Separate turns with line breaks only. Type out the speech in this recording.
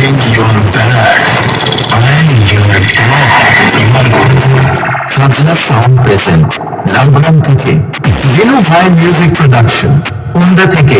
If you think you're bad, I'm your dad. Fazla Sound present Lalbagan থেকে জিনু ভাই music production উন্দা থেকে